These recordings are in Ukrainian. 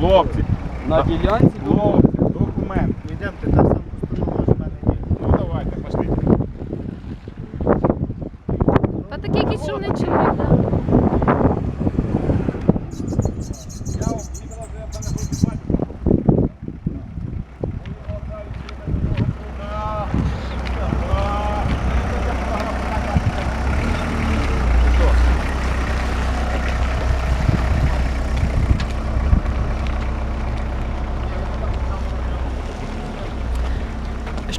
Хлопці, На ділянці хлопці, документ. Йдемте, так сам постанова що в мене є. Ну давайте, пошліть. Та такий якийсь шумний чоловік. да. Я вам ніколи вже я не хочу бачити.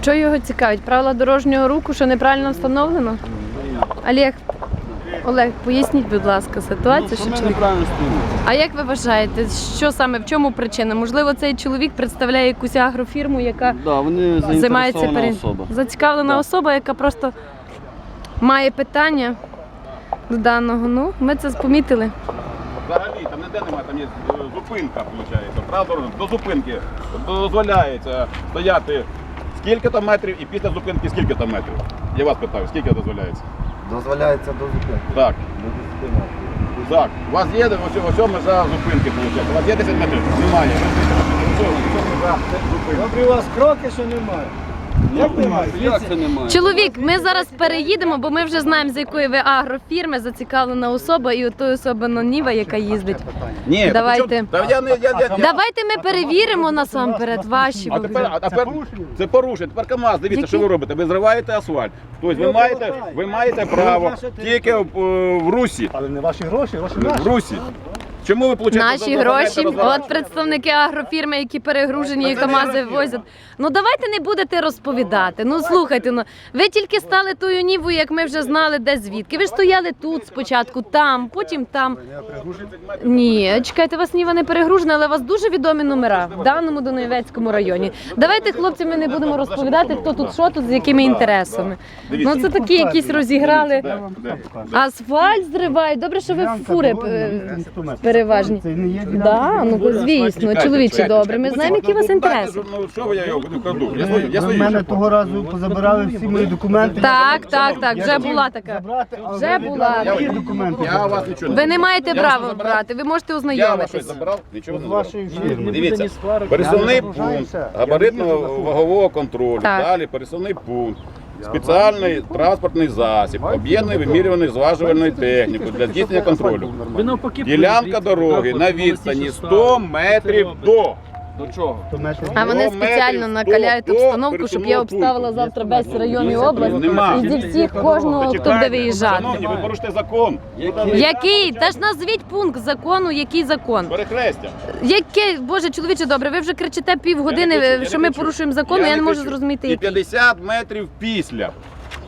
Що його цікавить? Правила дорожнього руху, що неправильно встановлено? Олег, Олег, поясніть, будь ласка, Ну, ситуацію, що що чоловік. неправильно стоїмо. А як ви вважаєте, що саме в чому причина? Можливо, цей чоловік представляє якусь агрофірму, яка Да, вони займається заінтересована пере... особа. зацікавлена Да. особа, яка просто має питання до даного. Ну, ми це помітили. Взагалі, там ніде немає, там є е, зупинка, виходить. Правда, до зупинки дозволяється стояти скільки там метрів і після зупинки скільки там метрів. Я вас питаю, скільки дозволяється? Дозволяється до зупинки. Так, До 10 метрів. так. У вас є ось, ось межа зупинки, виходить. У вас є 10 метрів? Немає. Ось, ось, ось межа зупинки. Добрі у вас кроки, що немає. Як це немає? Чоловік, ми зараз переїдемо, бо ми вже знаємо, з якої ви агрофірми зацікавлена особа і у тої особи Ніва, яка їздить. Ні, Давайте. та при чому- Та я не я, я, я, Давайте ми перевіримо насамперед ваші. А тепер, а тепер це порушення. Тепер КАМАЗ, дивіться, що ви робите. Ви зриваєте асфальт. Тобто ви маєте, ви маєте право тільки в, в Русі. Але не ваші гроші, гроші В Русі. Чому ви получаєте Наші гроші, от представники агрофірми, які перегружені і КАМАЗи возять. Ну давайте не будете розповідати. Ну слухайте, ну ви тільки стали тою нівою, як ми вже знали, де звідки. Ви ж стояли тут спочатку, там, потім там. Ні, чекайте, вас ніва не перегружена, але у вас дуже відомі номера в даному Донецькому районі. Давайте, хлопці, ми не будемо розповідати, хто тут що тут, з якими інтересами. Ну це такі якісь розіграли. Асфальт зривають. Добре, що ви фури е, переважні. Це не є Да, ну звісно, чоловічі добре. Ми знаємо, які у вас інтереси. Ну що ви я його не краду? Я стою, я в стою. мене того разу позабирали всі мої документи. Так, так, так, вже була така. Забрати, але Вже ви була. віддали мої документи. Я у вас нічого Ви не маєте Я права вас брати, ви можете Я вас щось ознайомитись. забрав, нічого не З забрав. вашої фірми. Дивіться, пересувний пункт загружаюся. Я габаритного їжджу на фуру. вагового контролю. Так. Далі пересувний пункт. Спеціальний транспортний засіб, об'єднаний вимірюваний зважувальною технікою для здійснення контролю. Ділянка дороги на відстані 100 метрів до. До чого? А вони спеціально накаляють обстановку, щоб я обставила завтра весь район і область. Нема. І зі всіх кожного, хто буде виїжджати. Шановні, ви порушите закон. Який? Та ж назвіть пункт закону, який закон? Перехрестя. Яке, боже, чоловіче, добре, ви вже кричите півгодини, що ми порушуємо закон, я не можу зрозуміти, І який. 50 метрів після.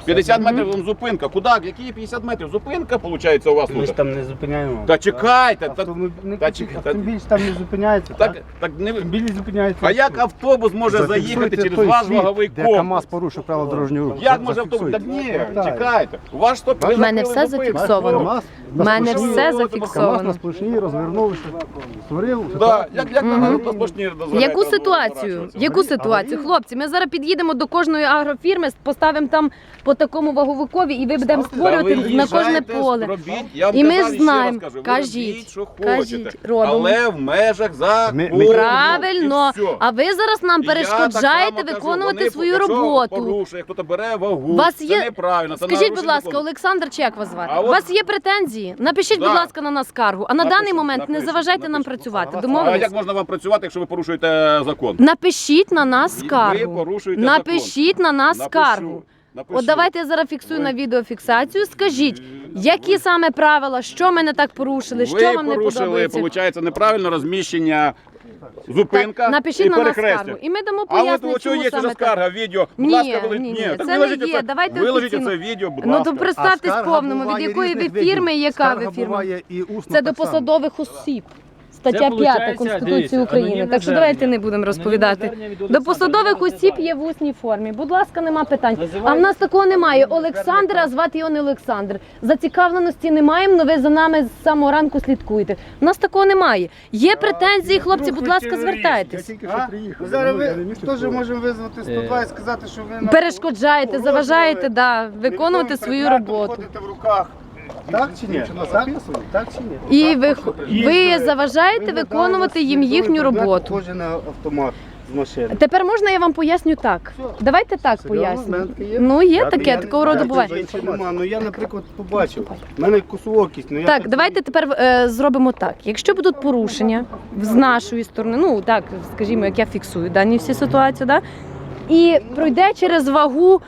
50 метрів там зупинка. Куди? Які 50 метрів? Зупинка, виходить, у вас Ми ж тут? там не зупиняємо. Та чекайте, та, Автомобіль та чекай, та- автомобіль ж там не зупиняється. так, так не... Автомобілі зупиняються. А як автобус може заїхати через ваш ваговий де комплекс? КАМАЗ порушив правила дорожнього руху. Як може автобус? Так ні, чекайте. У вас що? У мене все зафіксовано. КАМАЗ У мене все КАМАЗ на зафіксовано. сплошній розвернувся, створив. Да, як, як на на сплошні дозволяє Яку ситуацію? Яку ситуацію? Хлопці, ми зараз під'їдемо до кожної агрофірми, поставимо там по такому ваговикові і ви будемо Та ви створювати на кожне їжджайте, поле. робіть. Я вам І ми казав, і ще раз знаємо. кажу, ви Кажіть, робіть, що кажіть, хочете, робимо. Але в межах закону. Ми- ми- Правильно, І все. а ви зараз нам І я так перешкоджаєте кажу, виконувати вони, свою якщо роботу. Порушує, хто-то бере вагу. Вас це є- неправильно. Це Скажіть, будь нарушення ласка, закону. Олександр, чи як вас звати? А У от- вас є претензії? Напишіть, будь Да. ласка, на нас скаргу. А на Напишу, даний момент не напишу, заважайте нам напишу. працювати. А Домовились? як можна вам працювати, якщо ви порушуєте закон? Напишіть на нас Ви скаргу. порушуєте Напишіть на нас Напишу, скаргу. Напишу. От давайте я зараз фіксую Ви- на відеофіксацію. Скажіть, які саме правила, що ми не так порушили, що ви вам не порушили, подобається? виходить, неправильне розміщення зупинка Так, напишіть і на нас перехрестя. скаргу. І ми дамо А от пояснення, чому є саме так. скарга, відео. Будь Ні, ласка, ви... ні, ні, так це не виложіть є. оце- Давайте виложіть офіційно. це відео, будь Ну ласка. то представтесь скарга повному, від буває якої ви різних видів. фірми, яка Скарга ви фірма? буває і усно Це до так само. посадових осіб. Стаття Це, 5 Конституції дивіться, України. Так що давайте не будемо розповідати. До посадових осіб є в усній формі. Будь ласка, нема питань. А в нас такого немає. Олександр, а звати його не Олександр. Зацікавленості не маємо, але ви за нами з самого ранку слідкуєте. У нас такого немає. Є претензії, хлопці, будь ласка, звертайтесь. А? Зараз ви теж можемо визвати 102 і сказати, що ви на- Перешкоджаєте, заважаєте, да, виконувати свою роботу. В руках Так чи ні? Так, так чи ні? І ви, ви заважаєте виконувати їм їхню роботу. На автомат з машини. Тепер можна я вам поясню так. Давайте так Серйозно? поясню. Ну є Я таке, такого роду буває. Ну я, наприклад, побачив. У мене косоокість. Ну, я Так, давайте тепер е, зробимо так. Якщо будуть порушення з нашої сторони, ну так, скажімо, як я фіксую дані всі ситуації, да? і пройде через вагу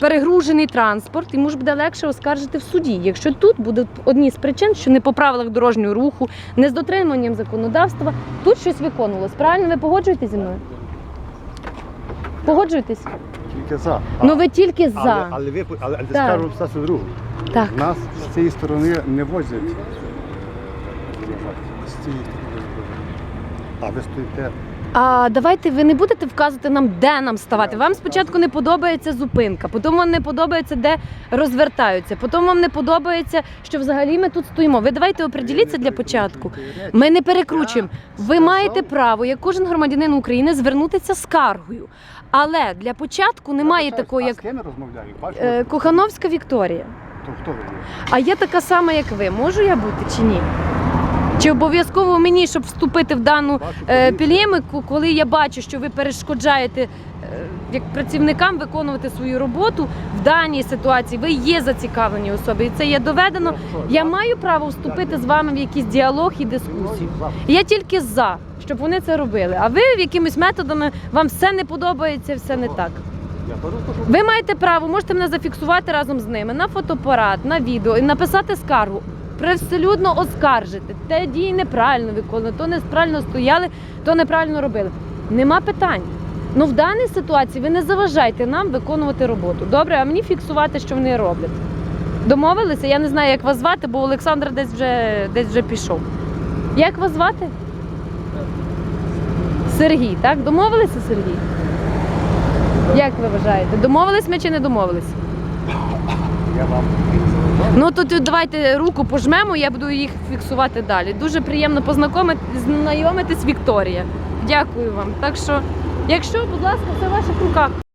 перегружений транспорт, йому ж буде легше оскаржити в суді. Якщо тут будуть одні з причин, що не по правилах дорожнього руху, не з дотриманням законодавства, тут щось виконувалось. Правильно, ви погоджуєтесь зі мною? Погоджуєтесь? Тільки за. Ну ви тільки Але, за. але ви але, але Так. скажу стацію другу. Так. Нас з цієї сторони не возять. З цієї сторони. А ви стоїте. А давайте ви не будете вказувати нам, де нам ставати. Вам спочатку не подобається зупинка, потім вам не подобається, де розвертаються, потім вам не подобається, що взагалі ми тут стоїмо. Ви давайте оприділіться для початку. Ми не перекручуємо. Ви маєте право, як кожен громадянин України, звернутися з скаргою. Але для початку немає такого, А як е, Кохановська Вікторія. то хто ви є? А я така сама, як ви. Можу я бути чи ні? Чи обов'язково мені, щоб вступити в дану е, полеміку, коли я бачу, що ви перешкоджаєте е, як працівникам виконувати свою роботу в даній ситуації, ви є зацікавлені особи, і це є доведено. Я маю право вступити з вами в якийсь діалог і дискусію. Я тільки за, щоб вони це робили. А ви якимись методами вам все не подобається, все не так. Ви маєте право, можете мене зафіксувати разом з ними на фотоапарат, на відео і написати скаргу. Привселюдно оскаржити. Те дії неправильно виконали, то неправильно стояли, то неправильно робили. Нема питань. Ну в даній ситуації ви не заважайте нам виконувати роботу. Добре, а мені фіксувати, що вони роблять. Домовилися? Я не знаю, як вас звати, бо Олександр десь вже десь вже пішов. Як вас звати? Сергій, так? Домовилися, Сергій? Як ви вважаєте? Домовились ми чи не домовились? Я вам Ну то тут давайте руку пожмемо, я буду їх фіксувати далі. Дуже приємно познайомити- знайомитись Вікторія. Дякую вам. Так що, якщо, будь ласка, це в ваших руках.